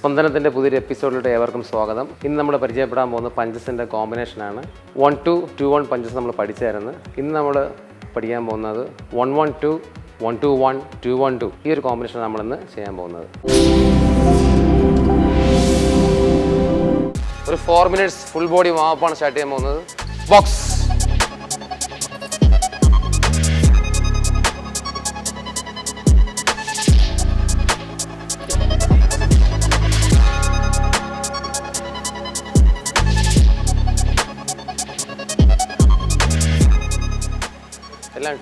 സ്പന്ദനത്തിന്റെ പുതിയൊരു എപ്പിസോഡിലോട്ട് ഏവർക്കും സ്വാഗതം. ഇന്ന് നമ്മൾ പരിചയപ്പെടാൻ പോകുന്ന പഞ്ചസിന്റെ കോമ്പിനേഷനാണ് one two two one punches നമ്മൾ പഠിച്ചായിരുന്നു ഇന്ന് നമ്മൾ പഠിക്കാൻ പോകുന്നത് one one two one two one two one two ഈ ഒരു കോമ്പിനേഷൻ നമ്മളിന്ന് ചെയ്യാൻ പോകുന്നത്. ഒരു ഫോർ മിനിറ്റ്സ് ഫുൾ ബോഡി വാപ്പാണ് സ്റ്റാർട്ട് ചെയ്യാൻ പോകുന്നത്. ബോക്സ്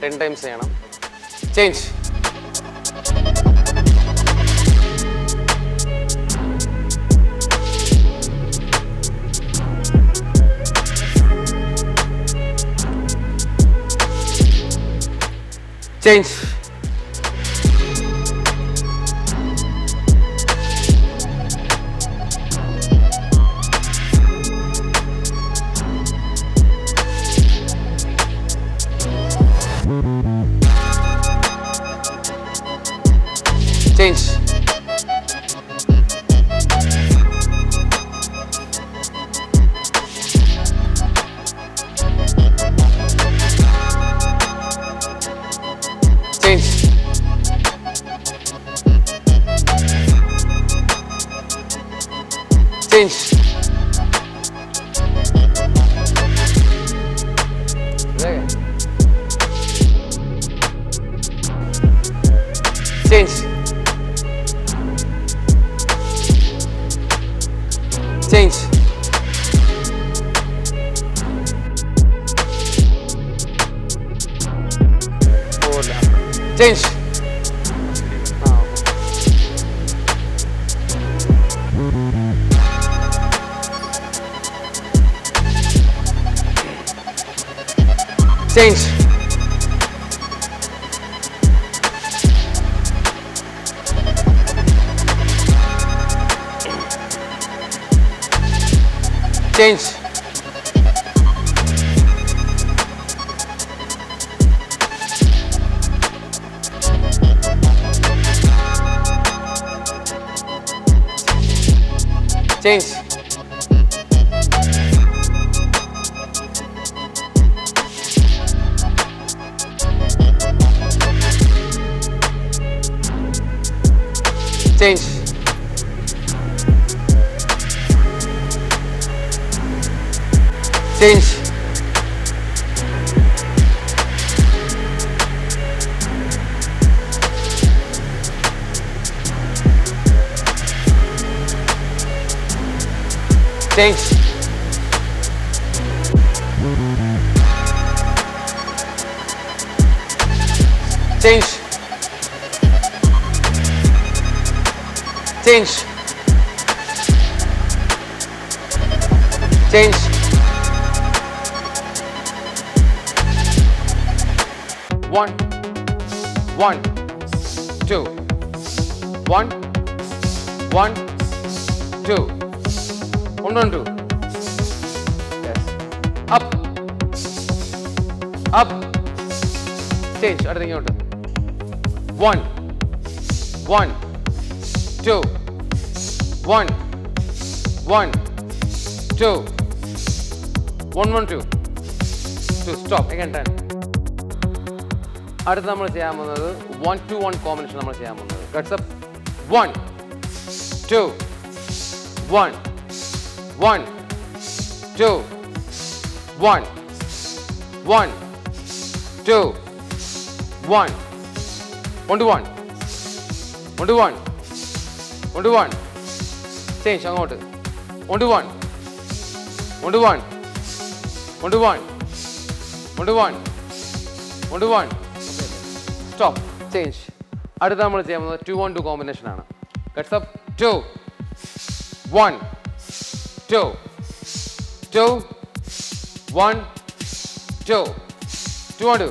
ടെൻ ടൈംസ് ചെയ്യണം. Change change Entende? Entende? Entende? Change. Sente. Sente. Change. Entende? Entende? Entende? Entende? Change change One, one, two, one, one, two, one, one, two. Yes. Up, up. Change. അടുത്ത ഇങ്ങോട്ട്. One, one, Two, one one two one one two two stop എങ്ങനെ ten. അടുത്ത് നമ്മൾ ചെയ്യാൻ പോകുന്നത് one two one combination നമ്മൾ ചെയ്യാൻ പോകുന്നത്. Guards up one two one one two one one two one one two one one two one one two one change അങ്ങോട്ട്. One two one one two one one two one one two one one two one stop change അടുത്ത നമ്മൾ ചെയ്യാൻ പോകുന്നത് two one two combination ആണ്. Guards up two one two two one two two one two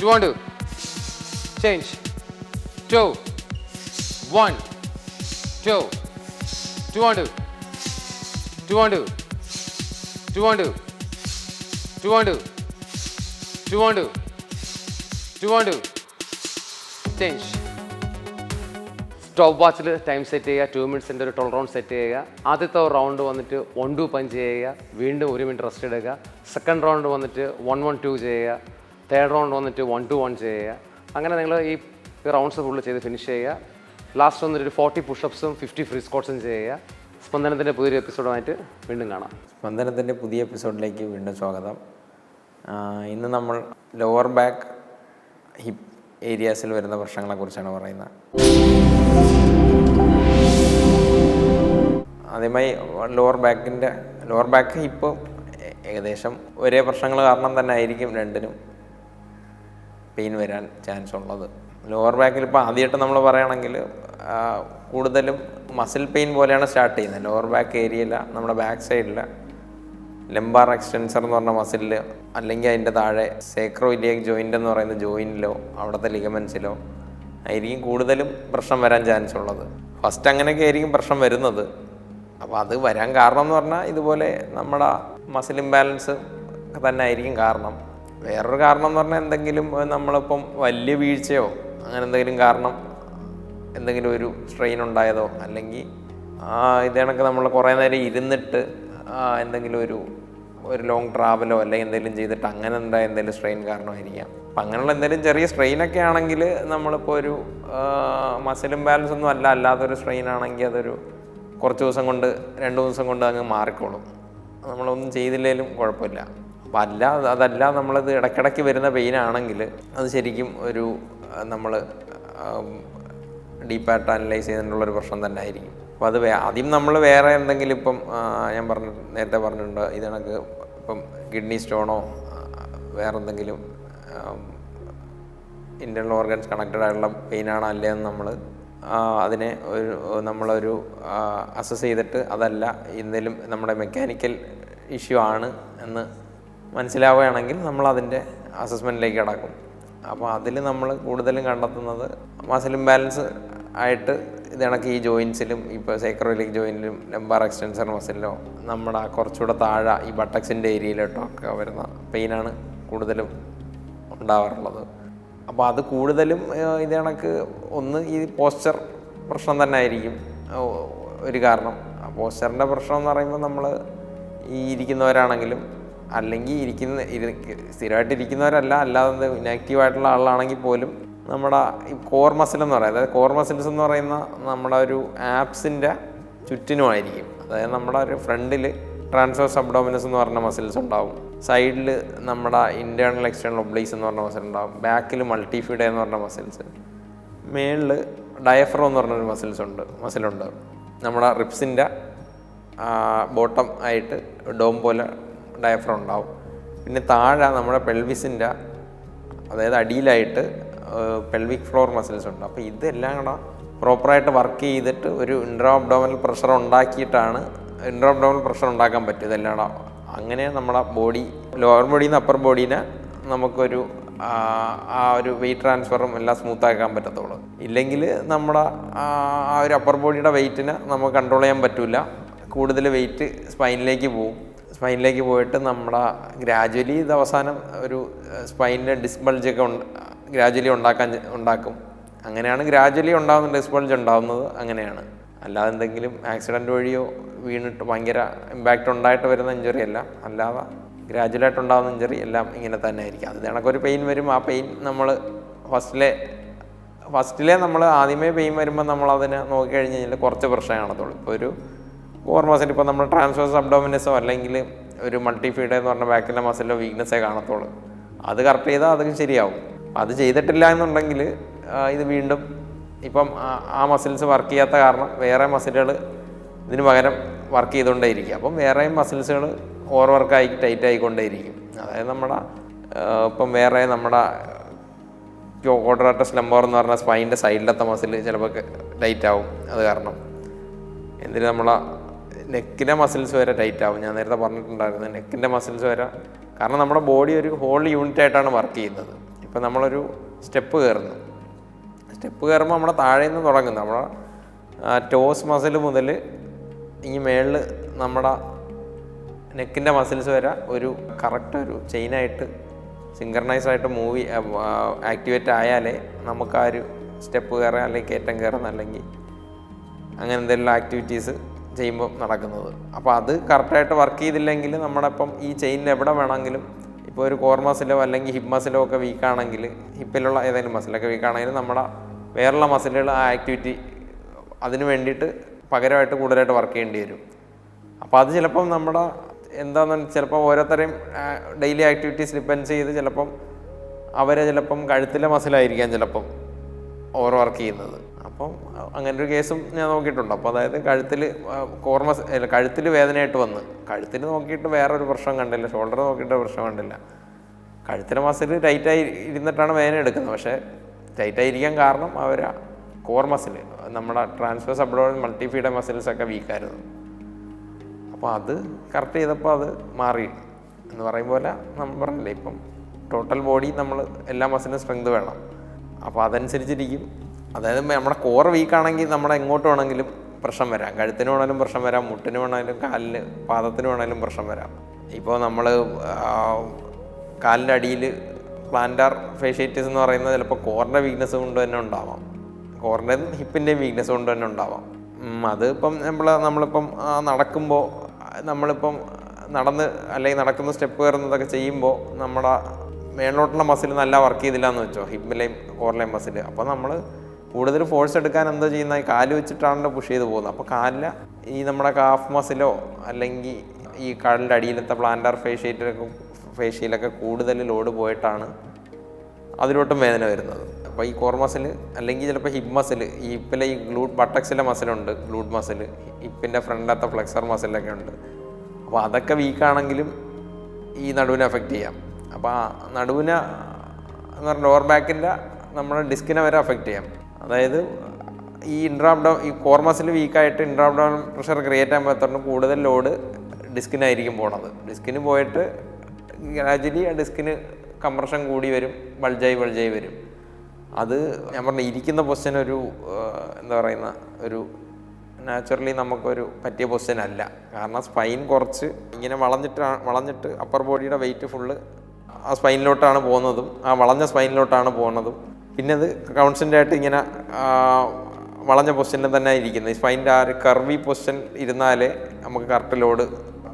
two one two change two one two two one two two one two two one two two one two two one two two one two change stop വാച്ചിൽ time set ചെയ്യുക two മിനിറ്റ്സിന്റെ ഒരു ടോൾ round set ചെയ്യുക. ആദ്യത്തെ round വന്നിട്ട് one to punch ചെയ്യുക. വീണ്ടും ഒരു മിനിറ്റ് റെസ്റ്റ് എടുക്കുക. സെക്കൻഡ് റൗണ്ട് വന്നിട്ട് വൺ വൺ ടു ചെയ്യുക. തേർഡ് റൗണ്ട് വന്നിട്ട് വൺ ടു വൺ ചെയ്യുക. അങ്ങനെ നിങ്ങൾ ഈ റൗണ്ട്സ് ഫുള്ള് ചെയ്ത് ഫിനിഷ് ചെയ്യുക. ലാസ്റ്റ് വന്നിട്ട് ഫോർട്ടി പുഷപ്സും ഫിഫ്റ്റി ഫ്രീ സ്കോട്ട്സും ചെയ്യുക. സ്പന്ദനത്തിന്റെ പുതിയൊരു എപ്പിസോഡുമായിട്ട് വീണ്ടും കാണാം. സ്പന്ദനത്തിന്റെ പുതിയ എപ്പിസോഡിലേക്ക് വീണ്ടും സ്വാഗതം. ഇന്ന് നമ്മൾ ലോവർ ബാക്ക് ഹിപ്പ് ഏരിയാസിൽ വരുന്ന പ്രശ്നങ്ങളെക്കുറിച്ചാണ് പറയുന്നത്. ആദ്യമായി ലോവർ ബാക്കിന്റെ ലോവർ ബാക്ക് ഹിപ്പ് ഏകദേശം ഒരേ പ്രശ്നങ്ങൾ കാരണം തന്നെ ആയിരിക്കും രണ്ടിനും പെയിൻ വരാൻ ചാൻസ് ഉള്ളത്. ലോവർ ബാക്കിൽ ഇപ്പോൾ ആദ്യമായിട്ട് നമ്മൾ പറയുകയാണെങ്കിൽ കൂടുതലും മസിൽ പെയിൻ പോലെയാണ് സ്റ്റാർട്ട് ചെയ്യുന്നത്. ലോവർ ബാക്ക് ഏരിയയില നമ്മുടെ ബാക്ക് സൈഡിൽ ലെംബാർ എക്സ്റ്റൻസർ എന്ന് പറഞ്ഞ മസിലിൽ അല്ലെങ്കിൽ അതിന്റെ താഴെ സേക്രോ ഇലിയക് ജോയിന്റ് എന്ന് പറയുന്ന ജോയിന്റിലോ അവിടുത്തെ ലിഗമെൻസിലോ ആയിരിക്കും കൂടുതലും പ്രശ്നം വരാൻ ചാൻസ് ഉള്ളത്. ഫസ്റ്റ് അങ്ങനെയൊക്കെ ആയിരിക്കും പ്രശ്നം വരുന്നത്. അപ്പോൾ അത് വരാൻ കാരണം എന്ന് പറഞ്ഞാൽ ഇതുപോലെ നമ്മുടെ മസിൽ ഇംബാലൻസ് തന്നെ ആയിരിക്കും കാരണം. വേറൊരു കാരണം എന്ന് പറഞ്ഞാൽ എന്തെങ്കിലും നമ്മളിപ്പം വലിയ വീഴ്ചയോ അങ്ങനെ എന്തെങ്കിലും കാരണം എന്തെങ്കിലും ഒരു സ്ട്രെയിൻ ഉണ്ടായതോ അല്ലെങ്കിൽ ആ കണക്ക് നമ്മൾ കുറേ നേരം ഇരുന്നിട്ട് എന്തെങ്കിലും ഒരു ഒരു ലോങ് ട്രാവലോ അല്ലെങ്കിൽ എന്തെങ്കിലും ചെയ്തിട്ട് അങ്ങനെ എന്താ എന്തെങ്കിലും സ്ട്രെയിൻ കാരണമായിരിക്കാം. അപ്പം അങ്ങനെയുള്ള എന്തെങ്കിലും ചെറിയ സ്ട്രെയിനൊക്കെ ആണെങ്കിൽ നമ്മളിപ്പോൾ ഒരു മസിൽ ബാലൻസ് ഒന്നും അല്ല അല്ലാത്തൊരു സ്ട്രെയിൻ ആണെങ്കിൽ അതൊരു കുറച്ച് ദിവസം കൊണ്ട് രണ്ട് ദിവസം കൊണ്ട് അങ്ങ് മാറിക്കോളും. നമ്മളൊന്നും ചെയ്തില്ലെങ്കിലും കുഴപ്പമില്ല. അപ്പം അല്ല അതല്ല നമ്മളത് ഇടയ്ക്കിടയ്ക്ക് വരുന്ന പെയിൻ ആണെങ്കിൽ അത് ശരിക്കും ഒരു നമ്മൾ ഡീപ്പായിട്ട് അനലൈസ് ചെയ്തിട്ടുള്ളൊരു പ്രശ്നം തന്നെ ആയിരിക്കും. അപ്പോൾ അത് ആദ്യം നമ്മൾ വേറെ എന്തെങ്കിലും ഇപ്പം ഞാൻ പറഞ്ഞു നേരത്തെ പറഞ്ഞിട്ടുണ്ട് ഇത് കണക്ക് ഇപ്പം കിഡ്നി സ്റ്റോണോ വേറെ എന്തെങ്കിലും ഇന്റേർണൽ ഓർഗൻസ് കണക്റ്റഡ് ആയിട്ടുള്ള പെയിനാണോ അല്ലേ എന്ന് നമ്മൾ അതിനെ ഒരു നമ്മളൊരു അസസ് ചെയ്തിട്ട് അതല്ല എന്തെങ്കിലും നമ്മുടെ മെക്കാനിക്കൽ ഇഷ്യൂ ആണ് എന്ന് മനസ്സിലാവുകയാണെങ്കിൽ നമ്മൾ അതിന്റെ അസസ്മെന്റിലേക്ക് കടക്കും. അപ്പോൾ അതിൽ നമ്മൾ കൂടുതലും കണ്ടെത്തുന്നത് മസിൽ ഇംബാലൻസ് ആയിട്ട് ഇത് ഈ ജോയിൻസിലും ഇപ്പോൾ സൈക്രോലിക് ജോയിന്റിലും ലെമ്പർ എക്സ്റ്റൻസർ മസിലിലോ നമ്മുടെ കുറച്ചുകൂടെ താഴെ ഈ ബട്ടക്സിന്റെ ഏരിയയിലോട്ടോ ഒക്കെ വരുന്ന പെയിനാണ് കൂടുതലും ഉണ്ടാവാറുള്ളത്. അപ്പോൾ അത് കൂടുതലും ഇത് ഒന്ന് ഈ പോസ്ചർ പ്രശ്നം തന്നെ ആയിരിക്കും. ഒരു കാരണം. പോസ്ചറിന്റെ പ്രശ്നം എന്ന് പറയുമ്പോൾ നമ്മൾ ഈ ഇരിക്കുന്നവരാണെങ്കിലും അല്ലെങ്കിൽ ഇരിക്കുന്ന ഇരി- സ്ഥിരമായിട്ട് ഇരിക്കുന്നവരല്ല അല്ലാതെ ഇനാക്റ്റീവായിട്ടുള്ള ആളാണെങ്കിൽ പോലും നമ്മുടെ ഈ കോർ മസിൽ എന്ന് പറയുന്നത് അതായത് കോർ മസിൽസ് എന്ന് പറയുന്ന നമ്മുടെ ഒരു ആപ്സിന്റെ ചുറ്റിനുമായിരിക്കും. അതായത് നമ്മുടെ ഒരു ഫ്രണ്ടിൽ ട്രാൻസ്വേഴ്സ് സബ്ഡോമിനസ് എന്ന് പറഞ്ഞ മസിൽസ് ഉണ്ടാവും. സൈഡിൽ നമ്മുടെ ഇന്റേർണൽ എക്സ്റ്റേണൽ ഒബ്ലീസ് എന്ന് പറഞ്ഞ മസിൽ ഉണ്ടാവും. ബാക്കിൽ മൾട്ടിഫീഡ് എന്ന് പറഞ്ഞ മസിൽസ് മേളിൽ ഡയഫ്രോ എന്ന് പറഞ്ഞൊരു മസിൽസ് ഉണ്ട് മസിലുണ്ട് നമ്മുടെ റിപ്സിന്റെ ബോട്ടം ആയിട്ട് ഡോം പോലെ ഡയഫ്രം ഉണ്ടാവും. പിന്നെ താഴെ നമ്മുടെ പെൽവിസിന്റെ അതായത് അടിയിലായിട്ട് പെൽവിക് ഫ്ലോർ മസിൽസ് ഉണ്ട്. അപ്പോൾ ഇതെല്ലാം കൂടെ പ്രോപ്പറായിട്ട് വർക്ക് ചെയ്തിട്ട് ഒരു ഇൻട്രോ അബ്ഡോമൽ പ്രഷർ ഉണ്ടാക്കിയിട്ടാണ് ഇൻട്രോ അബ്ഡോമൽ പ്രഷർ ഉണ്ടാക്കാൻ പറ്റും ഇതെല്ലാം കൂടെ അങ്ങനെ നമ്മുടെ ബോഡി ലോവർ ബോഡിയിൽ നിന്ന് അപ്പർ ബോഡീനെ നമുക്കൊരു ആ, ഒരു വെയിറ്റ് ട്രാൻസ്ഫറും എല്ലാം സ്മൂത്ത് ആക്കാൻ പറ്റത്തുള്ളൂ. ഇല്ലെങ്കിൽ നമ്മുടെ ആ ഒരു അപ്പർ ബോഡിയുടെ വെയിറ്റിനെ നമുക്ക് കൺട്രോൾ ചെയ്യാൻ പറ്റില്ല കൂടുതൽ വെയിറ്റ് സ്പൈനിലേക്ക് പോവും സ്പൈനിലേക്ക് പോയിട്ട് നമ്മുടെ ഗ്രാജുവലി ഇത് അവസാനം ഒരു സ്പൈനിന്റെ ഡിസ്ക് ബൾജൊക്കെ ഗ്രാജുവലി ഉണ്ടാക്കാൻ ഉണ്ടാക്കും. അങ്ങനെയാണ് ഗ്രാജുവലി ഉണ്ടാകുന്ന ഡിസ്ക് ബൾജ് ഉണ്ടാകുന്നത് അങ്ങനെയാണ്. അല്ലാതെ എന്തെങ്കിലും ആക്സിഡന്റ് വഴിയോ വീണിട്ട് ഭയങ്കര ഇമ്പാക്റ്റ് ഉണ്ടായിട്ട് വരുന്ന ഇഞ്ചുറി അല്ല. അല്ലാതെ ഗ്രാജുവലായിട്ട് ഉണ്ടാകുന്ന ഇഞ്ചുറി എല്ലാം ഇങ്ങനെ തന്നെ ആയിരിക്കും. അത് കണക്കൊരു പെയിൻ വരും. ആ പെയിൻ നമ്മൾ ഫസ്റ്റിലെ ഫസ്റ്റിലെ നമ്മൾ ആദ്യമേ പെയിൻ വരുമ്പോൾ നമ്മൾ അതിനെ നോക്കിക്കഴിഞ്ഞ് കഴിഞ്ഞാൽ കുറച്ച് പ്രശ്നം കാണത്തുള്ളൂ. ഇപ്പോൾ ഒരു കോർ മസിൽ ഇപ്പോൾ നമ്മൾ ട്രാൻസ്ഫേഴ്സ് അബ്ഡോമിനസോ അല്ലെങ്കിൽ ഒരു മൾട്ടി ഫീഡ് എന്ന് പറഞ്ഞ ബാക്കിലെ മസിലോ വീക്ക്നെസ്സേ കാണത്തുള്ളൂ. അത് കറക്റ്റ് ചെയ്താൽ അത് ശരിയാവും. അത് ചെയ്തിട്ടില്ല എന്നുണ്ടെങ്കിൽ ഇത് വീണ്ടും ഇപ്പം ആ- മസിൽസ് വർക്ക് ചെയ്യാത്ത കാരണം വേറെ മസിലുകൾ ഇതിന് പകരം വർക്ക് ചെയ്തുകൊണ്ടേയിരിക്കും. അപ്പം വേറെയും മസിൽസുകൾ ഓവർ വർക്കായി ടൈറ്റ് ആയിക്കൊണ്ടേയിരിക്കും. അതായത് നമ്മുടെ ഇപ്പം വേറെ നമ്മുടെ ക്വാഡ്രാറ്റസ് ലംബോർ എന്ന് പറഞ്ഞ സ്പൈന്റെ സൈഡിലത്തെ മസിൽ ചിലപ്പോൾ ടൈറ്റ് ആവും. അത് കാരണം. എന്തിന് നമ്മളെ നെക്കിന്റെ മസിൽസ് വരെ ടൈറ്റ് ആവും. ഞാൻ നേരത്തെ പറഞ്ഞിട്ടുണ്ടായിരുന്നു നെക്കിന്റെ മസിൽസ് വരെ. കാരണം നമ്മുടെ ബോഡി ഒരു ഹോൾ യൂണിറ്റ് ആയിട്ടാണ് വർക്ക് ചെയ്യുന്നത്. ഇപ്പം നമ്മളൊരു സ്റ്റെപ്പ് കയറുന്നു. സ്റ്റെപ്പ് കയറുമ്പോൾ നമ്മുടെ താഴെ നിന്ന് തുടങ്ങുന്നു. നമ്മുടെ ടോസ് മസിൽ മുതൽ ഈ മേളിൽ നമ്മുടെ നെക്കിന്റെ മസിൽസ് വരെ ഒരു കറക്റ്റ് ഒരു ചെയിനായിട്ട് സിങ്കർണൈസ് ആയിട്ട് മൂവി ആക്ടിവേറ്റ് ആയാലേ നമുക്ക് ആ ഒരു സ്റ്റെപ്പ് കയറാൻ അല്ലെങ്കിൽ കയറ്റം കയറുന്ന അല്ലെങ്കിൽ അങ്ങനെ എന്തെല്ലാം ആക്ടിവിറ്റീസ് ചെയ്യുമ്പോൾ നടക്കുന്നത്. അപ്പോൾ അത് കറക്റ്റായിട്ട് വർക്ക് ചെയ്തില്ലെങ്കിൽ നമ്മുടെ ഇപ്പം ഈ ചെയിനിൽ എവിടെ വേണമെങ്കിലും ഇപ്പോൾ ഒരു കോർ മസിലോ അല്ലെങ്കിൽ ഹിപ്പ് മസിലോ ഒക്കെ വീക്കാണെങ്കിൽ ഹിപ്പിലുള്ള ഏതെങ്കിലും മസിലൊക്കെ വീക്കാണെങ്കിൽ നമ്മുടെ വേറെയുള്ള മസിലുകൾ ആ ആക്ടിവിറ്റി അതിന് വേണ്ടിയിട്ട് പകരമായിട്ട് കൂടുതലായിട്ട് വർക്ക് ചെയ്യേണ്ടി വരും. അപ്പോൾ അത് ചിലപ്പം നമ്മുടെ എന്താണെന്ന് ചിലപ്പോൾ ഓരോരുത്തരെയും ഡെയിലി ആക്ടിവിറ്റീസ് ഡിപ്പെൻഡ് ചെയ്ത് ചിലപ്പം അവരെ ചിലപ്പം കഴുത്തിലെ മസിലായിരിക്കാം ചിലപ്പം ഓവർ വർക്ക് ചെയ്യുന്നത്. അപ്പം അങ്ങനെ ഒരു കേസും ഞാൻ നോക്കിയിട്ടുണ്ട്. അപ്പോൾ അതായത് കഴുത്തിൽ കോർമ അല്ല കഴുത്തിൽ വേദനയായിട്ട് വന്ന്. കഴുത്തിൽ നോക്കിയിട്ട് വേറെ ഒരു പ്രശ്നം കണ്ടില്ല. ഷോൾഡർ നോക്കിയിട്ട് പ്രശ്നം കണ്ടില്ല. കഴുത്തിലെ മസിൽ ടൈറ്റായി ഇരുന്നിട്ടാണ് വേദന എടുക്കുന്നത്. പക്ഷേ ടൈറ്റായി ഇരിക്കാൻ കാരണം അവർ കോർ മസിൽ നമ്മുടെ ട്രാൻസ്ഫേഴ്സ് അബ്ഡോൺ മൾട്ടിഫീഡ മസിൽസ് ഒക്കെ വീക്കായിരുന്നു. അപ്പോൾ അത് കറക്റ്റ് ചെയ്തപ്പോൾ അത് മാറി. എന്ന് പറയും പോലെ നമ്മൾ പറഞ്ഞില്ലേ ഇപ്പം ടോട്ടൽ ബോഡി നമ്മൾ എല്ലാ മസിലും സ്ട്രെങ്ത് വേണം. അപ്പോൾ അതനുസരിച്ചിരിക്കും. അതായത് നമ്മുടെ കോർ വീക്കാണെങ്കിൽ നമ്മുടെ എങ്ങോട്ട് വേണമെങ്കിലും പ്രശ്നം വരാം. കഴുത്തിന് വേണമെങ്കിലും പ്രശ്നം വരാം മുട്ടിന് വേണമെങ്കിലും കാലിന് പാദത്തിന് വേണമെങ്കിലും പ്രശ്നം വരാം. ഇപ്പോൾ നമ്മൾ കാലിന്റെ അടിയിൽ പ്ലാന്റാർ ഫേഷ്യേറ്റീസ് എന്ന് പറയുന്നത് ചിലപ്പോൾ കോറിന്റെ വീക്ക്നെസ് കൊണ്ട് തന്നെ ഉണ്ടാവാം. കോറിന്റെയും ഹിപ്പിന്റെയും വീക്ക്നെസ് കൊണ്ട് തന്നെ ഉണ്ടാവാം. അതിപ്പം നമ്മൾ നമ്മളിപ്പം നടക്കുമ്പോൾ നമ്മളിപ്പം നടന്ന് അല്ലെങ്കിൽ നടക്കുന്ന സ്റ്റെപ്പ് കയറുന്നതൊക്കെ ചെയ്യുമ്പോൾ നമ്മുടെ മേളിലോട്ടുള്ള മസിൽ നല്ല വർക്ക് ചെയ്തില്ല എന്ന് വെച്ചോ ഹിപ്പിലെയും കോറിലെയും മസിൽ അപ്പോൾ നമ്മൾ കൂടുതൽ ഫോഴ്സ് എടുക്കാൻ എന്താ ചെയ്യുന്ന കാൽ വെച്ചിട്ടാണല്ലോ പുഷ് ചെയ്ത് പോകുന്നത്. അപ്പോൾ കാലിൽ ഈ നമ്മുടെ കാഫ് മസിലോ അല്ലെങ്കിൽ ഈ കാലിന്റെ അടിയിലത്തെ പ്ലാന്റാർ ഫേഷ്യയിലൊക്കെ ഫേഷ്യയിലൊക്കെ കൂടുതൽ ലോഡ് പോയിട്ടാണ് അതിലോട്ടും വേദന വരുന്നത്. അപ്പോൾ ഈ കോർ മസിൽ അല്ലെങ്കിൽ ചിലപ്പോൾ ഹിപ്പ് മസിൽ ഈ ഹിപ്പിലെ ഈ ഗ്ലൂട്ട് ബട്ടക്സിലെ മസിലുണ്ട് ഗ്ലൂട്ട് മസിൽ ഹിപ്പിന്റെ ഫ്രണ്ടിലത്തെ ഫ്ലെക്സർ മസിലൊക്കെ ഉണ്ട്. അപ്പോൾ അതൊക്കെ വീക്കാണെങ്കിലും ഈ നടുവിനെ എഫക്റ്റ് ചെയ്യാം. അപ്പോൾ ആ നടുവിനെ എന്ന് പറഞ്ഞാൽ ലോവർ ബാക്കിന്റെ നമ്മുടെ ഡിസ്കിനെ വരെ എഫക്റ്റ് ചെയ്യാം. അതായത് ഈ ഇൻട്രാബ്ഡോ ഈ കോർ മസിൽ വീക്കായിട്ട് ഇൻട്രാബ്ഡോൺ പ്രഷർ ക്രിയേറ്റ് ആകുമ്പോൾ പറ്റുന്ന കൂടുതൽ ലോഡ് ഡിസ്കിനായിരിക്കും പോണത്. ഡിസ്കിന് പോയിട്ട് ഗ്രാജുവലി ആ ഡിസ്കിന് കംപ്രഷൻ കൂടി വരും ബൾജായി ബൾജായി വരും. അത് ഞാൻ പറഞ്ഞ ഇരിക്കുന്ന പൊസിഷൻ ഒരു എന്താ പറയുന്ന ഒരു നാച്ചുറലി നമുക്കൊരു പറ്റിയ പൊസിഷൻ അല്ല. കാരണം സ്പൈൻ കുറച്ച് ഇങ്ങനെ വളഞ്ഞിട്ട് വളഞ്ഞിട്ട് അപ്പർ ബോഡിയുടെ വെയിറ്റ് ഫുള്ള് ആ സ്പൈനിലോട്ടാണ് പോകുന്നതും ആ വളഞ്ഞ സ്പൈനിലോട്ടാണ് പോകുന്നതും. പിന്നെ അത് കൗൺസിന്റെ ആയിട്ട് ഇങ്ങനെ വളഞ്ഞ പൊസിഷനിൽ തന്നെ ഇരിക്കുന്നത് ഈ സ്പൈനിന്റെ ആ ഒരു കർവി പൊസിഷൻ ഇരുന്നാലേ നമുക്ക് കറക്റ്റ് ലോഡ്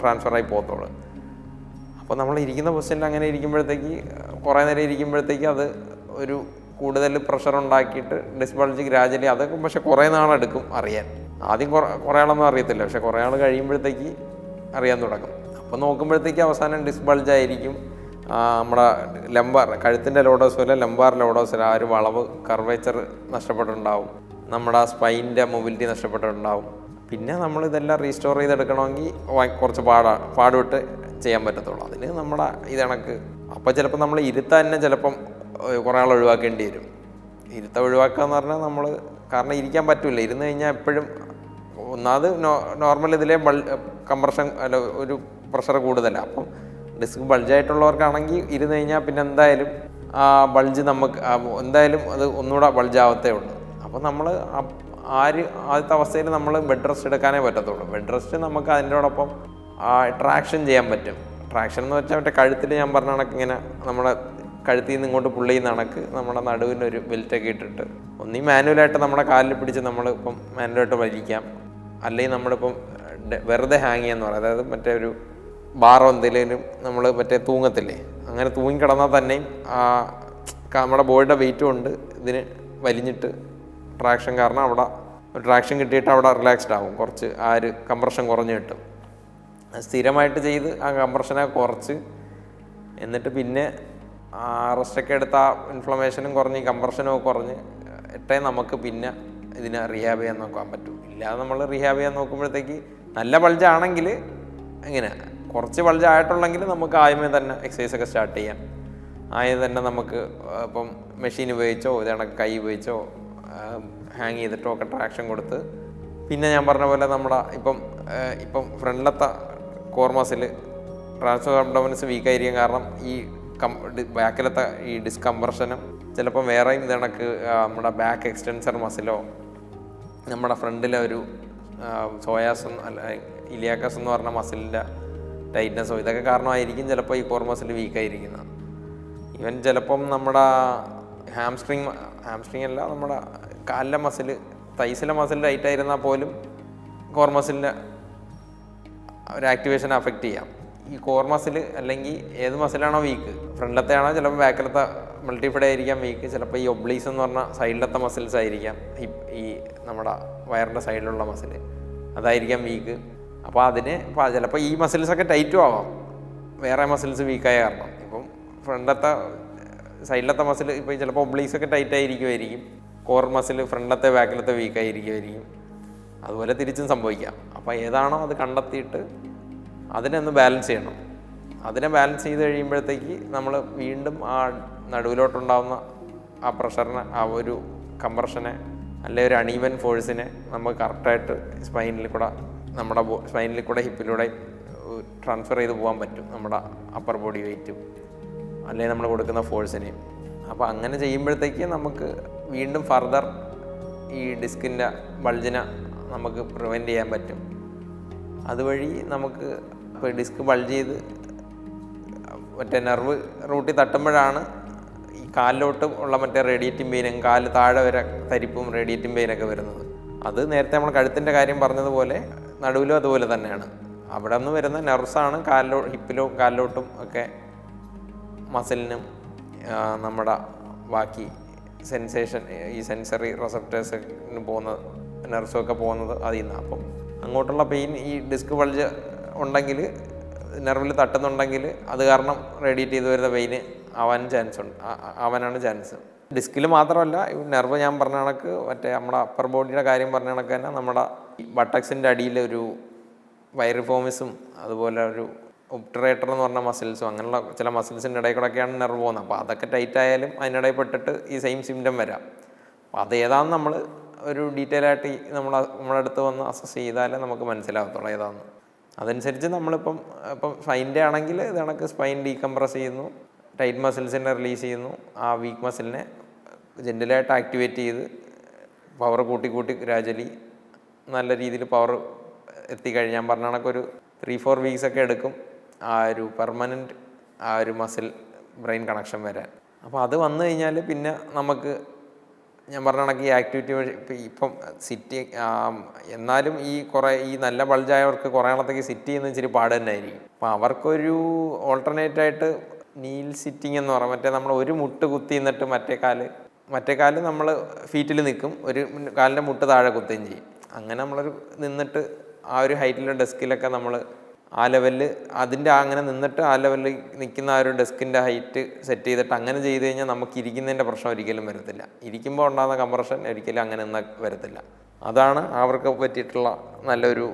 ട്രാൻസ്ഫർ ആയി പോകത്തുള്ളൂ. അപ്പോൾ നമ്മൾ ഇരിക്കുന്ന പൊസിഷനിൽ അങ്ങനെ ഇരിക്കുമ്പോഴത്തേക്ക് കുറേ നേരം ഇരിക്കുമ്പോഴത്തേക്ക് അത് ഒരു കൂടുതൽ പ്രഷർ ഉണ്ടാക്കിയിട്ട് ഡിസ്ബൾജ് ഗ്രാജുവലി അതൊക്കെ പക്ഷേ കുറേ നാളെടുക്കും അറിയാൻ. ആദ്യം കുറേ കുറേ ആളൊന്നും അറിയത്തില്ല. പക്ഷേ കുറേ ആൾ കഴിയുമ്പോഴത്തേക്ക് അറിയാൻ തുടങ്ങും. അപ്പോൾ നോക്കുമ്പോഴത്തേക്ക് അവസാനം ഡിസ്ബൾജ് ആയിരിക്കും. നമ്മുടെ ലംബാർ കഴുത്തിന്റെ ലോഡോസിലെ ലംബാർ ലോഡോസില്ല ആ ഒരു വളവ് കർവേച്ചർ നഷ്ടപ്പെട്ടിട്ടുണ്ടാവും. നമ്മുടെ സ്പൈന്റെ മൊബിലിറ്റി നഷ്ടപ്പെട്ടിട്ടുണ്ടാവും. പിന്നെ നമ്മൾ ഇതെല്ലാം റീസ്റ്റോർ ചെയ്തെടുക്കണമെങ്കിൽ കുറച്ച് പാടാണ് പാടുവിട്ട് ചെയ്യാൻ പറ്റത്തുള്ളൂ. അതിന് നമ്മുടെ ഇത് കണക്ക്. അപ്പോൾ ചിലപ്പോൾ നമ്മൾ ഇരുത്ത തന്നെ ചിലപ്പം കുറേ ആൾ ഒഴിവാക്കേണ്ടി വരും. ഇരുത്ത ഒഴിവാക്കുക എന്ന് പറഞ്ഞാൽ നമ്മൾ കാരണം ഇരിക്കാൻ പറ്റില്ല ഇരുന്ന് കഴിഞ്ഞാൽ എപ്പോഴും ഒന്നാമത് നോർമൽ ഇതിലെ ബൾ കംപ്രഷൻ അല്ല ഒരു പ്രഷർ കൂടുതലാണ് അപ്പം ഡിസ്ക് ബൾജായിട്ടുള്ളവർക്കാണെങ്കിൽ ഇരുന്ന് കഴിഞ്ഞാൽ പിന്നെ എന്തായാലും ആ ബൾജ് നമുക്ക് എന്തായാലും അത് ഒന്നുകൂടെ ബൾജാവത്തേ ഉള്ളൂ. അപ്പോൾ നമ്മൾ ആര് ആദ്യത്തെ അവസ്ഥയിൽ നമ്മൾ ബെഡ് റെസ്റ്റ് എടുക്കാനേ പറ്റത്തുള്ളൂ. ബെഡ് റെസ്റ്റ് നമുക്ക് അതിന്റെയോടൊപ്പം ട്രാക്ഷൻ ചെയ്യാൻ പറ്റും. ട്രാക്ഷൻ എന്ന് വെച്ചാൽ മറ്റേ കഴുത്തിൽ ഞാൻ പറഞ്ഞ കണക്ക് ഇങ്ങനെ നമ്മുടെ കഴുത്തിൽ നിന്ന് ഇങ്ങോട്ട് പുള്ളി കണക്ക് നമ്മുടെ നടുവിനൊരു ബെൽറ്റൊക്കെ ഇട്ടിട്ട് ഒന്നീ മാനുവലായിട്ട് നമ്മുടെ കാലിൽ പിടിച്ച് നമ്മൾ ഇപ്പം മാനുവലായിട്ട് വലിക്കാം. അല്ലെങ്കിൽ നമ്മളിപ്പം വെറുതെ ഹാങ് ചെയ്യാന്ന് പറയാം. അതായത് മറ്റേ ഒരു ബാറോ എന്തെങ്കിലും നമ്മൾ മറ്റേ തൂങ്ങത്തില്ലേ? അങ്ങനെ തൂങ്ങിക്കിടന്നാൽ തന്നെയും ആ നമ്മുടെ ബോഡിയുടെ വെയിറ്റ് കൊണ്ട് ഇതിന് വലിഞ്ഞിട്ട് ട്രാക്ഷൻ കാരണം അവിടെ ട്രാക്ഷൻ കിട്ടിയിട്ട് അവിടെ റിലാക്സ്ഡ് ആകും കുറച്ച് ആ ഒരു കംപ്രഷൻ കുറഞ്ഞ് കിട്ടും. സ്ഥിരമായിട്ട് ചെയ്ത് ആ കംപ്രഷനെ കുറച്ച് എന്നിട്ട് പിന്നെ റെസ്റ്റൊക്കെ എടുത്ത ആ ഇൻഫ്ലമേഷനും കുറഞ്ഞ് കംപ്രഷനും കുറഞ്ഞ് ഇട്ടേ നമുക്ക് പിന്നെ ഇതിനെ റിഹാബ് ചെയ്യാൻ നോക്കാൻ പറ്റും. ഇല്ലാതെ നമ്മൾ റിഹാബ് ചെയ്യാൻ നോക്കുമ്പോഴത്തേക്ക് നല്ല ബൾജാണെങ്കിൽ എങ്ങനെ കുറച്ച് വളരെ ആയിട്ടുള്ളെങ്കിൽ നമുക്ക് ആദ്യമേ തന്നെ എക്സസൈസ് ഒക്കെ സ്റ്റാർട്ട് ചെയ്യാം. ആദ്യം തന്നെ നമുക്ക് ഇപ്പം മെഷീൻ ഉപയോഗിച്ചോ ഇതേണക്ക് കൈ ഉപയോഗിച്ചോ ഹാങ് ചെയ്തിട്ടോ ഒക്കെ ട്രാക്ഷൻ കൊടുത്ത് പിന്നെ ഞാൻ പറഞ്ഞ പോലെ നമ്മുടെ ഇപ്പം ഇപ്പം ഫ്രണ്ടിലത്തെ കോർമസിൽ ട്രാൻസ്ഫർ അബ്ഡോമിനസ് വീക്കായിരിക്കും കാരണം ഈ കം ബാക്കിലത്തെ ഈ ഡിസ്കംപ്രഷനും ചിലപ്പം വേറെയും ഇതണക്ക് നമ്മുടെ ബാക്ക് എക്സ്റ്റൻസർ മസിലോ നമ്മുടെ ഫ്രണ്ടിലെ ഒരു സോയാസ് അല്ല ഇലിയാക്കസ് എന്ന് പറഞ്ഞ മസിലിന്റെ ടൈറ്റ്നസ്സോ ഇതൊക്കെ കാരണമായിരിക്കും ചിലപ്പോൾ ഈ കോർ മസിൽ വീക്കായിരിക്കുന്നത് ഇവൻ ചിലപ്പം നമ്മുടെ ഹാംസ്ട്രിങ് ഹാംസ്ട്രിങ് അല്ല നമ്മുടെ കാലിലെ മസിൽ തൈസിലെ മസിൽ ടൈറ്റ് ആയിരുന്നാൽ പോലും കോർ മസിലിന്റെ ഒരു ആക്ടിവേഷൻ അഫക്റ്റ് ചെയ്യാം. ഈ കോർ മസിൽ അല്ലെങ്കിൽ ഏത് മസിലാണോ വീക്ക് ഫ്രണ്ടിലത്തെ ആണോ ചിലപ്പോൾ ബാക്കിലത്തെ മൾട്ടിഫൈഡ് ആയിരിക്കാം വീക്ക് ചിലപ്പോൾ ഈ ഒബ്ലീസ് എന്ന് പറഞ്ഞാൽ സൈഡിലത്തെ മസിൽസ് ആയിരിക്കാം ഈ നമ്മുടെ വയറിന്റെ സൈഡിലുള്ള മസിൽ അതായിരിക്കാം വീക്ക് അപ്പോൾ അതിന് ഇപ്പോൾ ചിലപ്പോൾ ഈ മസിൽസൊക്കെ ടൈറ്റും ആവാം. വേറെ മസിൽസ് വീക്കായ കാരണം. ഇപ്പം ഫ്രണ്ടത്തെ സൈഡിലത്തെ മസിൽ ഇപ്പോൾ ചിലപ്പോൾ ഒബ്ലീസ് ഒക്കെ ടൈറ്റ് ആയിരിക്കുമായിരിക്കും കോർ മസിൽ ഫ്രണ്ടത്തെ ബാക്കിലത്തെ വീക്കായിരിക്കുമായിരിക്കും അതുപോലെ തിരിച്ചും സംഭവിക്കാം. അപ്പോൾ ഏതാണോ അത് കണ്ടെത്തിയിട്ട് അതിനെ ഒന്ന് ബാലൻസ് ചെയ്യണം. അതിനെ ബാലൻസ് ചെയ്ത് കഴിയുമ്പോഴത്തേക്ക് നമ്മൾ വീണ്ടും ആ നടുവിലോട്ടുണ്ടാവുന്ന ആ പ്രഷറിനെ ആ ഒരു കംപ്രഷനെ അല്ലെ ഒരു അണീവൻ ഫോഴ്സിനെ നമുക്ക് കറക്റ്റായിട്ട് സ്പൈനിൽ കൂടെ നമ്മുടെ സ്പൈനിൽ കൂടെ ഹിപ്പിലൂടെ ട്രാൻസ്ഫർ ചെയ്ത് പോകാൻ പറ്റും. നമ്മുടെ അപ്പർ ബോഡി വെയിറ്റും അല്ലെങ്കിൽ നമ്മൾ കൊടുക്കുന്ന ഫോഴ്സിനെയും അപ്പോൾ അങ്ങനെ ചെയ്യുമ്പോഴത്തേക്ക് നമുക്ക് വീണ്ടും ഫർദർ ഈ ഡിസ്കിന്റെ ബൾജിന നമുക്ക് പ്രിവെന്റ് ചെയ്യാൻ പറ്റും. അതുവഴി നമുക്ക് ഇപ്പോൾ ഡിസ്ക് ബൾജ് ചെയ്ത് മറ്റേ നെർവ് റൂട്ടിൽ തട്ടുമ്പോഴാണ് ഈ കാലിലോട്ട് ഉള്ള മറ്റേ റേഡിയേറ്റിംഗ് പെയിനും കാൽ താഴെ വരെ തരിപ്പും റേഡിയേറ്റിംഗ് പെയിനൊക്കെ വരുന്നത്. അത് നേരത്തെ നമ്മൾ കഴുത്തിന്റെ കാര്യം പറഞ്ഞതുപോലെ നടുവിലും അതുപോലെ തന്നെയാണ്. അവിടെ നിന്ന് വരുന്ന നെർവ്സാണ് കാലിലോ ഹിപ്പിലോ കാലിലോട്ടും ഒക്കെ മസിലിനും നമ്മുടെ ബാക്കി സെൻസേഷൻ ഈ സെൻസറി റിസപ്റ്റേഴ്സിന് പോകുന്ന നെർവ്സും ഒക്കെ പോകുന്നത് അതിൽ നിന്നാണ് അപ്പം അങ്ങോട്ടുള്ള പെയിൻ ഈ ഡിസ്ക് വളിച്ച് ഉണ്ടെങ്കിൽ നെർവിൽ തട്ടുന്നുണ്ടെങ്കിൽ അത് കാരണം റേഡിയേറ്റ് ചെയ്ത് വരുന്ന പെയിന് ആവാൻ ചാൻസ് ഉണ്ട്. ആവാനാണ് ചാൻസ് ഡിസ്കിൽ മാത്രമല്ല നെർവ് ഞാൻ പറഞ്ഞ കണക്ക് മറ്റേ നമ്മുടെ അപ്പർ ബോഡിയുടെ കാര്യം പറഞ്ഞ കണക്ക് തന്നെ നമ്മുടെ ബട്ടക്സിന്റെ അടിയിലെ ഒരു വൈറിഫോമിസും അതുപോലെ ഒരു ഒപ്റ്ററേറ്റർ എന്ന് പറഞ്ഞ മസിൽസും അങ്ങനെയുള്ള ചില മസിൽസിന്റെ ഇടയിൽ കൂടെയൊക്കെയാണ് നെർവ് പോകുന്നത്. അപ്പോൾ അതൊക്കെ ടൈറ്റ് ആയാലും അതിനിടയിൽ പെട്ടിട്ട് ഈ സെയിം സിംറ്റം വരാം. അപ്പോൾ അത് ഏതാണെന്ന് നമ്മൾ ഒരു ഡീറ്റെയിൽ ആയിട്ട് നമ്മൾ നമ്മുടെ അടുത്ത് വന്ന് അസസ് ചെയ്താലേ നമുക്ക് മനസ്സിലാകത്തുള്ളൂ ഏതാണെന്ന് അതനുസരിച്ച് നമ്മളിപ്പം ഇപ്പം സ്പൈന്റെ ആണെങ്കിൽ ഇത് കണക്ക് സ്പൈൻ ഡീകംപ്രസ് ചെയ്യുന്നു. ടൈറ്റ് മസിൽസിനെ റിലീസ് ചെയ്യുന്നു. ആ വീക്ക് മസിലിനെ ജെന്റലായിട്ട് ആക്ടിവേറ്റ് ചെയ്ത് പവർ കൂട്ടി കൂട്ടി ഗ്രാജുവലി നല്ല രീതിയിൽ പവർ എത്തിക്കഴിഞ്ഞാൽ ഞാൻ പറഞ്ഞ കണക്കൊരു ത്രീ ഫോർ വീക്സ് ഒക്കെ എടുക്കും ആ ഒരു പെർമനന്റ് ആ ഒരു മസിൽ ബ്രെയിൻ കണക്ഷൻ വരാൻ അപ്പോൾ അത് വന്നു കഴിഞ്ഞാൽ പിന്നെ നമുക്ക് ഞാൻ പറഞ്ഞ കണക്ക് ഈ ആക്ടിവിറ്റി വഴി ഇപ്പം സിറ്റി എന്നാലും ഈ കുറേ ഈ നല്ല ബൾജായവർക്ക് കുറേ നാളത്തേക്ക് സിറ്റ് ചെയ്യുന്ന ഇച്ചിരി പാട് തന്നെ ആയിരിക്കും അപ്പോൾ അവർക്കൊരു ഓൾട്ടർനേറ്റ് ആയിട്ട് നീൽ സിറ്റിംഗ് എന്ന് പറയാം മറ്റേ നമ്മൾ ഒരു മുട്ട് കുത്തി നിന്നിട്ട് മറ്റേ കാൽ. മറ്റേ കാൽ നമ്മൾ ഫീറ്റിൽ നിൽക്കും ഒരു കാലിന്റെ മുട്ട് താഴെ കുത്തുകയും ചെയ്യും. അങ്ങനെ നമ്മളൊരു നിന്നിട്ട് ആ ഒരു ഹൈറ്റിലുള്ള ഡെസ്കിലൊക്കെ നമ്മൾ ആ ലെവലിൽ അതിന്റെ അങ്ങനെ നിന്നിട്ട് ആ ലെവലിൽ നിൽക്കുന്ന ആ ഒരു ഡെസ്കിന്റെ ഹൈറ്റ് സെറ്റ് ചെയ്തിട്ട് അങ്ങനെ ചെയ്ത് കഴിഞ്ഞാൽ നമുക്ക് ഇരിക്കുന്നതിന്റെ പ്രശ്നം ഒരിക്കലും വരത്തില്ല. ഇരിക്കുമ്പോൾ ഉണ്ടാകുന്ന കംപ്രഷൻ ഒരിക്കലും അങ്ങനെ നിന്ന വരത്തില്ല. അതാണ് അവർക്ക് പറ്റിയിട്ടുള്ള നല്ലൊരു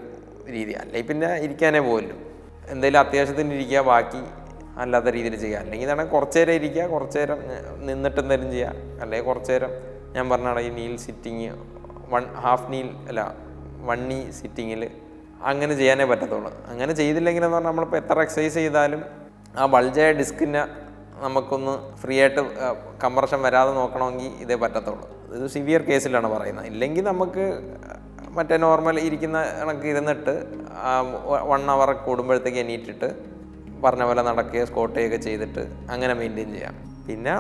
രീതി. അല്ലെങ്കിൽ പിന്നെ ഇരിക്കാനേ പോകല്ലോ എന്തെങ്കിലും അത്യാവശ്യത്തിന് ഇരിക്കുക ബാക്കി അല്ലാത്ത രീതിയിൽ ചെയ്യുക അല്ലെങ്കിൽ തന്നെ കുറച്ച് നേരം ഇരിക്കുക കുറച്ച് നേരം നിന്നിട്ട് എന്തെങ്കിലും ചെയ്യുക അല്ലെങ്കിൽ കുറച്ച് നേരം ഞാൻ പറഞ്ഞാണ് ഈ kneel sitting one half kneel അല്ല വൺ നീ സിറ്റിങ്ങിൽ അങ്ങനെ ചെയ്യാനേ പറ്റത്തുള്ളൂ. അങ്ങനെ ചെയ്തില്ലെങ്കിൽ എന്ന് പറഞ്ഞാൽ നമ്മളിപ്പോൾ എത്ര എക്സസൈസ് ചെയ്താലും ആ ബൾജായ ഡിസ്കിനെ നമുക്കൊന്ന് ഫ്രീ ആയിട്ട് കംപ്രഷൻ വരാതെ നോക്കണമെങ്കിൽ ഇതേ പറ്റത്തുള്ളൂ. ഇത് സിവിയർ കേസിലാണ് പറയുന്നത്. ഇല്ലെങ്കിൽ നമുക്ക് മറ്റേ നോർമൽ ഇരിക്കുന്ന കണക്ക് ഇരുന്നിട്ട് വൺ അവർ കൂടുമ്പോഴത്തേക്ക് എണീറ്റിട്ട് പറഞ്ഞ പോലെ നടക്കുകയോ സ്കോട്ടുകയൊക്കെ ചെയ്തിട്ട് അങ്ങനെ മെയിന്റെയിൻ ചെയ്യാം. പിന്നെ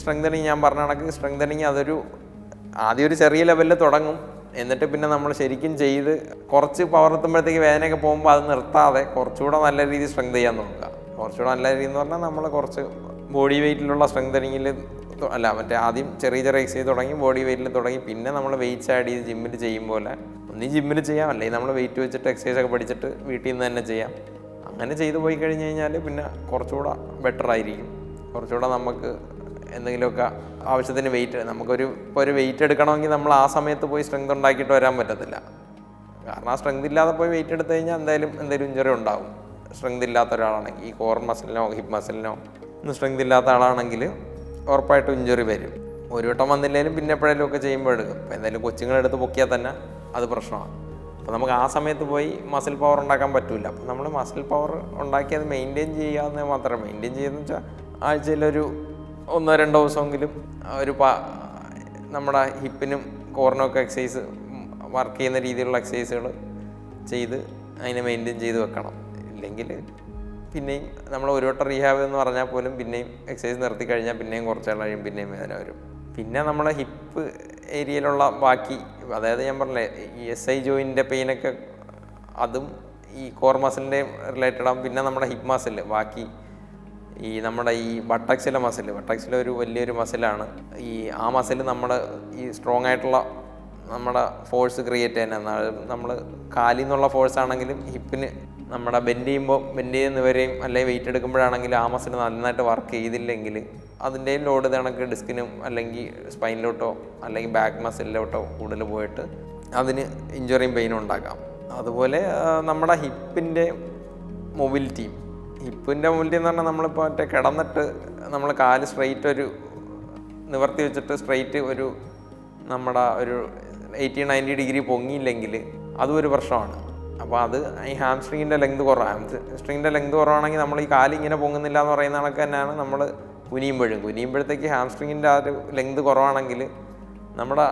സ്ട്രെങ്തനിങ് ഞാൻ പറഞ്ഞ കണക്ക് സ്ട്രെങ്തനിങ് അതൊരു ആദ്യം ഒരു ചെറിയ ലെവലിൽ തുടങ്ങും. എന്നിട്ട് പിന്നെ നമ്മൾ ശരിക്കും ചെയ്ത് കുറച്ച് പവർ എത്തുമ്പോഴത്തേക്ക് വേദനയൊക്കെ പോകുമ്പോൾ അത് നിർത്താതെ കുറച്ചുകൂടെ നല്ല രീതിയിൽ സ്ട്രെങ്ത് ചെയ്യാൻ നോക്കുക. കുറച്ചുകൂടെ നല്ല രീതി എന്ന് പറഞ്ഞാൽ നമ്മൾ കുറച്ച് ബോഡി വെയിറ്റിലുള്ള സ്ട്രെങ്തനിങ്ങിൽ അല്ല മറ്റേ ആദ്യം ചെറിയ ചെറിയ എക്സസൈസ് തുടങ്ങി ബോഡി വെയിറ്റിൽ തുടങ്ങി പിന്നെ നമ്മൾ വെയിറ്റ്സ് ആഡ് ചെയ്ത് ജിമ്മിൽ ചെയ്യും പോലെ. ഒന്നീ ജിമ്മിൽ ചെയ്യാം അല്ലെങ്കിൽ നമ്മൾ വെയിറ്റ് വെച്ചിട്ട് എക്സസൈസ് ഒക്കെ പഠിച്ചിട്ട് വീട്ടിൽ നിന്ന് തന്നെ ചെയ്യാം. അങ്ങനെ ചെയ്തു പോയി കഴിഞ്ഞ് കഴിഞ്ഞാൽ പിന്നെ കുറച്ചുകൂടെ ബെറ്റർ ആയിരിക്കും. കുറച്ചുകൂടെ നമുക്ക് എന്തെങ്കിലുമൊക്കെ ആവശ്യത്തിന് വെയിറ്റ് നമുക്കൊരു ഇപ്പോൾ ഒരു വെയിറ്റ് എടുക്കണമെങ്കിൽ നമ്മൾ ആ സമയത്ത് പോയി സ്ട്രെങ്ത് ഉണ്ടാക്കിയിട്ട് വരാൻ പറ്റത്തില്ല. കാരണം ആ സ്ട്രെങ്ത് ഇല്ലാതെ പോയി വെയിറ്റ് എടുത്തു കഴിഞ്ഞാൽ എന്തായാലും എന്തെങ്കിലും ഇഞ്ചറി ഉണ്ടാകും സ്ട്രെങ്ത് ഇല്ലാത്ത ഒരാളാണെങ്കിൽ ഈ കോർ മസിലിനോ ഹിപ്പ് മസിലിനോ ഒന്നും സ്ട്രെങ്ത് ഇല്ലാത്ത ആളാണെങ്കിൽ ഉറപ്പായിട്ടും ഇഞ്ചറി വരും. ഒരു വട്ടം വന്നില്ലെങ്കിലും പിന്നെ എപ്പോഴെങ്കിലും ഒക്കെ ചെയ്യുമ്പോൾ എടുക്കും എന്തായാലും കൊച്ചുങ്ങളെടുത്ത് പൊക്കിയാൽ തന്നെ അത് പ്രശ്നമാണ്. അപ്പോൾ നമുക്ക് ആ സമയത്ത് പോയി മസിൽ പവർ ഉണ്ടാക്കാൻ പറ്റില്ല അപ്പോൾ നമ്മൾ മസിൽ പവർ ഉണ്ടാക്കി അത് മെയിന്റെയിൻ ചെയ്യാമെന്ന് മാത്രം. മെയിന്റെയിൻ ചെയ്യുന്ന വെച്ചാൽ ആഴ്ചയിലൊരു ഒന്നോ രണ്ടോ ദിവസമെങ്കിലും ഒരു പാ നമ്മുടെ ഹിപ്പിനും കോറിനൊക്കെ എക്സസൈസ് വർക്ക് ചെയ്യുന്ന രീതിയിലുള്ള എക്സസൈസുകൾ ചെയ്ത് അതിനെ മെയിന്റെയിൻ ചെയ്ത് വെക്കണം. ഇല്ലെങ്കിൽ പിന്നെയും നമ്മൾ ഒരു വട്ടം റീഹാബ് എന്ന് പറഞ്ഞാൽ പോലും പിന്നെയും എക്സസൈസ് നിർത്തി കഴിഞ്ഞാൽ പിന്നെയും കുറച്ച് കഴിയും പിന്നെയും വേദന വരും. പിന്നെ നമ്മളെ ഹിപ്പ് ഏരിയയിലുള്ള ബാക്കി അതായത് ഞാൻ പറഞ്ഞില്ലേ ഈ എസ് ഐ ജോയിന്റെ പെയിനൊക്കെ അതും ഈ കോർ മസിലിന്റെ റിലേറ്റഡ് ആകും പിന്നെ നമ്മുടെ ഹിപ്പ് മസിൽ ബാക്കി ഈ നമ്മുടെ ഈ ബട്ടക്സിലെ മസിൽ ബട്ടക്സിലെ ഒരു വലിയൊരു മസിലാണ് ഈ ആ മസിൽ നമ്മുടെ ഈ സ്ട്രോങ് ആയിട്ടുള്ള നമ്മുടെ ഫോഴ്സ് ക്രിയേറ്റ് ചെയ്യാൻ നമ്മൾ കാലിൽ നിന്നുള്ള ഫോഴ്സ് ആണെങ്കിലും ഹിപ്പിന് നമ്മുടെ ബെൻഡ് ചെയ്യുമ്പോൾ ബെൻഡ് ചെയ്യുന്നവരെയും അല്ലെങ്കിൽ വെയിറ്റ് എടുക്കുമ്പോഴാണെങ്കിൽ ആ മസിൽ നന്നായിട്ട് വർക്ക് ചെയ്തില്ലെങ്കിൽ അതിന്റെയും ലോഡ് കണക്ക് ഡിസ്കിനും അല്ലെങ്കിൽ സ്പൈനിലോട്ടോ അല്ലെങ്കിൽ ബാക്ക് മസിലിലോട്ടോ കൂടുതൽ പോയിട്ട് അതിന് ഇഞ്ചുറിയും പെയിനും ഉണ്ടാക്കാം. അതുപോലെ നമ്മുടെ ഹിപ്പിന്റെ മൊബിലിറ്റിയും ഹിപ്പിന്റെ മൊബിലിറ്റി എന്ന് പറഞ്ഞാൽ നമ്മളിപ്പോൾ മറ്റേ കിടന്നിട്ട് നമ്മൾ കാൽ സ്ട്രെയിറ്റ് ഒരു നിവർത്തി വെച്ചിട്ട് സ്ട്രെയിറ്റ് ഒരു നമ്മുടെ ഒരു എയ്റ്റി നയന്റി ഡിഗ്രി പൊങ്ങിയില്ലെങ്കിൽ അതും ഒരു പ്രശ്നമാണ്. അപ്പോൾ അത് ഈ ഹാംസ്ട്രിങ്ങിന്റെ ലെങ്ത് കുറവാണ് ഹാംസ്ട്രിങ്ങിന്റെ ലെങ്ത് കുറവാണെങ്കിൽ നമ്മൾ ഈ കാൽ ഇങ്ങനെ പൊങ്ങുന്നില്ല എന്ന് പറയുന്ന കണക്ക് തന്നെയാണ് നമ്മൾ കുനിയുമ്പോഴും. കുനിയുമ്പോഴത്തേക്ക് ഹാംസ്ട്രിങ്ങിന്റെ ആ ഒരു ലെങ്ത് കുറവാണെങ്കിൽ നമ്മുടെ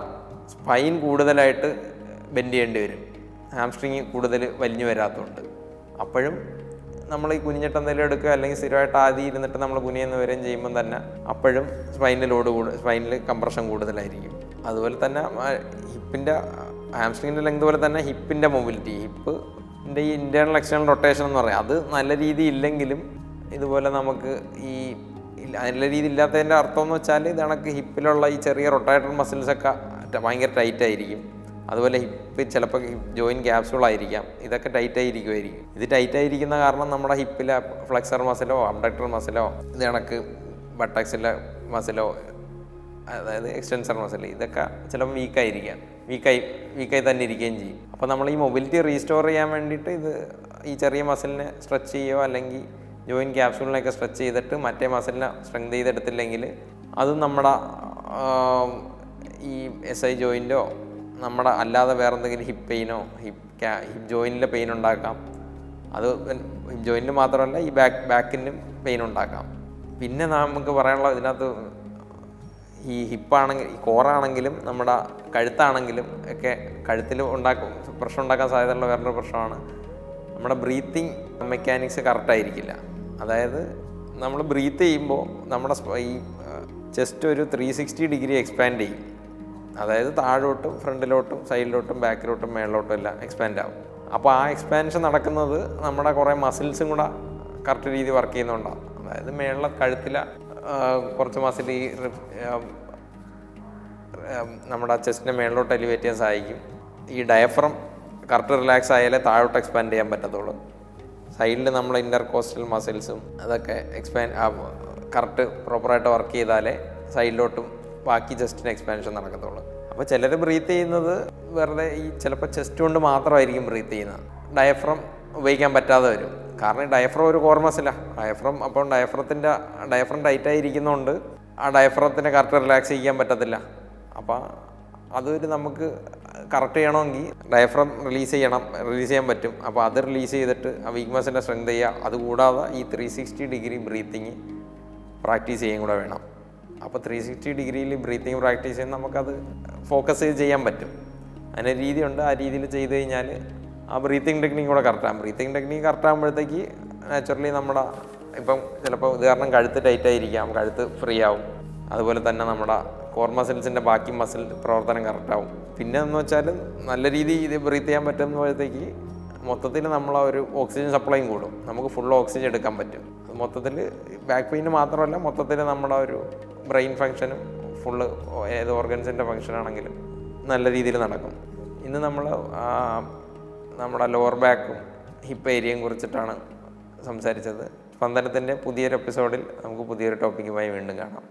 സ്പൈൻ കൂടുതലായിട്ട് ബെൻഡ് ചെയ്യേണ്ടി വരും. ഹാംസ്ട്രിങ് കൂടുതൽ വലിഞ്ഞു വരാത്തതുകൊണ്ട്. അപ്പോഴും നമ്മൾ ഈ കുനിഞ്ഞിട്ട് എന്തെങ്കിലും എടുക്കുക അല്ലെങ്കിൽ സ്ഥിരമായിട്ട് ആദ്യം ഇരുന്നിട്ട് നമ്മൾ കുനിയെന്ന് വരെയും ചെയ്യുമ്പം തന്നെ അപ്പോഴും സ്പൈനിൽ ലോഡ് കൂടും സ്പൈനിൽ കംപ്രഷൻ കൂടുതലായിരിക്കും. അതുപോലെ തന്നെ ഹിപ്പിന്റെ ഹാംസ്ട്രിങ്ങിന്റെ ലെങ്ത് പോലെ തന്നെ ഹിപ്പിന്റെ മൊബിലിറ്റി ഹിപ്പിന്റെ ഈ ഇന്റേർണൽ എക്സ്റ്റേണൽ റൊട്ടേഷൻ എന്ന് പറയും. അത് നല്ല രീതി ഇല്ലെങ്കിലും ഇതുപോലെ നമുക്ക് ഈ നല്ല രീതി ഇല്ലാത്തതിന്റെ അർത്ഥം എന്ന് വെച്ചാൽ ഇത് കണക്ക് ഹിപ്പിലുള്ള ഈ ചെറിയ റൊട്ടേറ്റർ മസിൽസൊക്കെ ഭയങ്കര ടൈറ്റ് ആയിരിക്കും. അതുപോലെ ഹിപ്പ് ചിലപ്പോൾ ജോയിൻ ക്യാപ്സുകളായിരിക്കാം ഇതൊക്കെ ടൈറ്റ് ആയിരിക്കുമായിരിക്കും. ഇത് ടൈറ്റ് ആയിരിക്കുന്ന കാരണം നമ്മുടെ ഹിപ്പിലെ ഫ്ലെക്സർ മസിലോ അബ്ഡക്ടർ മസിലോ ഇത് കണക്ക് ബട്ടക്സിലെ മസിലോ അതായത് എക്സ്റ്റൻസർ മസിൽ ഇതൊക്കെ ചിലപ്പോൾ വീക്കായിരിക്കാം വീക്കായി വീക്കായി തന്നെ ഇരിക്കുകയും ചെയ്യും. അപ്പോൾ നമ്മൾ ഈ മൊബിലിറ്റി റീസ്റ്റോർ ചെയ്യാൻ വേണ്ടിയിട്ട് ഇത് ഈ ചെറിയ മസിലിനെ സ്ട്രെച്ച് ചെയ്യുകയോ അല്ലെങ്കിൽ ജോയിൻ ക്യാപ്സൂളിനെയൊക്കെ സ്ട്രെച്ച് ചെയ്തിട്ട് മറ്റേ മസിലിനെ സ്ട്രെങ്ത് ചെയ്തെടുത്തില്ലെങ്കിൽ അതും നമ്മുടെ ഈ എസ് ഐ ജോയിന്റോ നമ്മുടെ അല്ലാതെ വേറെ എന്തെങ്കിലും ഹിപ്പ് പെയിനോ ഹിപ്പ് ക്യാ ഹിപ്പ് ജോയിനിലെ പെയിൻ ഉണ്ടാക്കാം. അത് ഹിപ്പ് മാത്രമല്ല ഈ ബാക്ക് ബാക്കിനും പെയിൻ ഉണ്ടാക്കാം. പിന്നെ നമുക്ക് പറയാനുള്ള ഇതിനകത്ത് ഈ ഹിപ്പാണെങ്കിൽ കോറാണെങ്കിലും നമ്മുടെ കഴുത്താണെങ്കിലും ഒക്കെ കഴുത്തിൽ ഉണ്ടാക്കും പ്രശ്നം ഉണ്ടാക്കാൻ സാധ്യതയുള്ള വേറൊരു പ്രശ്നമാണ്. നമ്മുടെ ബ്രീത്തിങ് മെക്കാനിക്സ് കറക്റ്റായിരിക്കില്ല. അതായത് നമ്മൾ ബ്രീത്ത് ചെയ്യുമ്പോൾ നമ്മുടെ ഈ ചെസ്റ്റ് ഒരു ത്രീ സിക്സ്റ്റി ഡിഗ്രി എക്സ്പാൻഡ് ചെയ്യും. അതായത് താഴോട്ടും ഫ്രണ്ടിലോട്ടും സൈഡിലോട്ടും ബാക്കിലോട്ടും മേളിലോട്ടും എല്ലാം എക്സ്പാൻഡ് ആവും. അപ്പോൾ ആ എക്സ്പാൻഷൻ നടക്കുന്നത് നമ്മുടെ കുറേ മസിൽസും കൂടെ കറക്റ്റ് രീതി വർക്ക് ചെയ്യുന്നുണ്ടാവും. അതായത് മേളിലെ കഴുത്തിലെ കുറച്ച് മസിൽ ഈ നമ്മുടെ ചെസ്റ്റിനെ മേളിലോട്ട് എലിവേറ്റ് ചെയ്യാൻ സഹായിക്കും. ഈ ഡയഫ്രം കറക്റ്റ് റിലാക്സ് ആയാലേ താഴോട്ട് എക്സ്പാൻഡ് ചെയ്യാൻ പറ്റത്തുള്ളൂ. സൈഡിൽ നമ്മൾ ഇന്നർ കോസ്റ്റൽ മസിൽസും അതൊക്കെ എക്സ്പാൻഡ് കറക്റ്റ് പ്രോപ്പറായിട്ട് വർക്ക് ചെയ്താലേ സൈഡിലോട്ടും ബാക്കി ചെസ്റ്റിന് എക്സ്പാൻഷൻ നടക്കത്തുള്ളൂ. അപ്പോൾ ചിലർ ബ്രീത്ത് ചെയ്യുന്നത് വെറുതെ ഈ ചിലപ്പോൾ ചെസ്റ്റ് കൊണ്ട് മാത്രമായിരിക്കും ബ്രീത്ത് ചെയ്യുന്നത്. ഡയഫ്രം ഉപയോഗിക്കാൻ പറ്റാതെ വരും. കാരണം ഡയഫ്രം ഒരു കോർമസില്ല ഡയഫ്രം അപ്പം ഡയഫ്രത്തിന്റെ ഡയഫ്രം ടൈറ്റായിരിക്കുന്നതുകൊണ്ട് ആ ഡയഫ്രത്തിനെ കറക്റ്റ് റിലാക്സ് ചെയ്യാൻ പറ്റത്തില്ല. അപ്പോൾ അതൊരു നമുക്ക് കറക്റ്റ് ചെയ്യണമെങ്കിൽ ഡയഫ്രം റിലീസ് ചെയ്യണം റിലീസ് ചെയ്യാൻ പറ്റും. അപ്പോൾ അത് റിലീസ് ചെയ്തിട്ട് ആ വീക്ക് മസിലിനെ സ്ട്രെങ്ത് ചെയ്യുക. അതുകൂടാതെ ഈ three sixty degree breathing practice ചെയ്യും കൂടെ വേണം. അപ്പോൾ ത്രീ സിക്സ്റ്റി ഡിഗ്രിയിൽ ബ്രീത്തിങ് പ്രാക്ടീസ് ചെയ്യുന്ന നമുക്കത് ഫോക്കസ് ചെയ്ത് ചെയ്യാൻ പറ്റും. അതിന് രീതിയുണ്ട്. ആ രീതിയിൽ ചെയ്ത് കഴിഞ്ഞാൽ ആ ബ്രീത്തിങ് ടെക്നിക്ക് കൂടെ കറക്റ്റാകും ബ്രീത്തിങ് ടെക്നിക്ക് കറക്റ്റ് ആകുമ്പോഴത്തേക്ക് നാച്ചുറലി നമ്മുടെ ഇപ്പം ചിലപ്പോൾ ഇത് കാരണം കഴുത്ത് ടൈറ്റ് ആയിരിക്കാം കഴുത്ത് ഫ്രീ ആവും. അതുപോലെ തന്നെ നമ്മുടെ കോർ മസിൽസിന്റെ ബാക്കി മസിൽ പ്രവർത്തനം കറക്റ്റാവും പിന്നെ എന്ന് വെച്ചാൽ നല്ല രീതിയിൽ ഇത് ബ്രീത്ത് ചെയ്യാൻ പറ്റുമ്പോഴത്തേക്ക് മൊത്തത്തിൽ നമ്മൾ ഒരു ഓക്സിജൻ സപ്ലൈയും കൂടും. നമുക്ക് ഫുൾ ഓക്സിജൻ എടുക്കാൻ പറ്റും. മൊത്തത്തിൽ ബാക്ക് പെയിന് മാത്രമല്ല മൊത്തത്തിൽ നമ്മുടെ ഒരു ബ്രെയിൻ ഫങ്ഷനും ഫുള്ള് ഏത് ഓർഗൻസിന്റെ ഫങ്ഷൻ ആണെങ്കിലും നല്ല രീതിയിൽ നടക്കും. ഇന്ന് നമ്മൾ നമ്മുടെ ലോവർ ബാക്കും ഹിപ്പ് ഏരിയയും കുറിച്ചിട്ടാണ് സംസാരിച്ചത്. സ്പന്ദനത്തിന്റെ പുതിയൊരു എപ്പിസോഡിൽ നമുക്ക് പുതിയൊരു ടോപ്പിക്കുമായി വീണ്ടും കാണാം.